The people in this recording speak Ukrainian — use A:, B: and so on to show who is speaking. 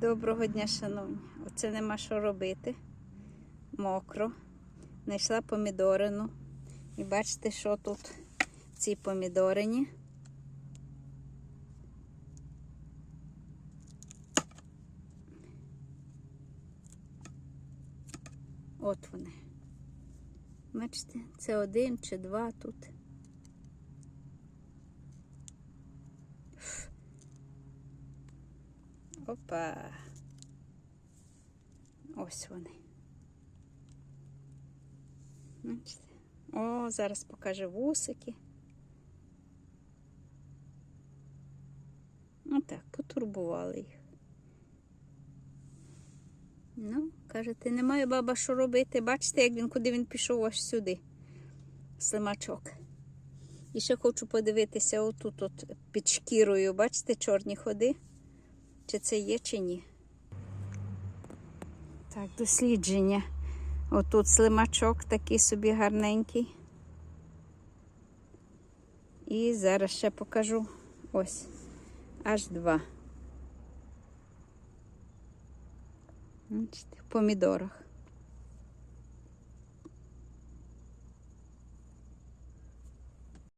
A: Доброго дня, шановні. Оце нема що робити. Мокро. Знайшла помідорину. І бачите, що тут в цій помідорині. От вони. Бачите, це один чи два тут. Опа. Ось вони. Бачите? О, зараз покаже вусики. Отак, потурбували їх. Ну, кажете, немає баба що робити. Бачите, як він, куди він пішов аж сюди. Слимачок. І ще хочу подивитися отут от під шкірою. Бачите, чорні ходи? Чи це є, чи ні? Так, дослідження. Отут слимачок такий собі гарненький. І зараз ще покажу. Ось. Аж два. В помідорах.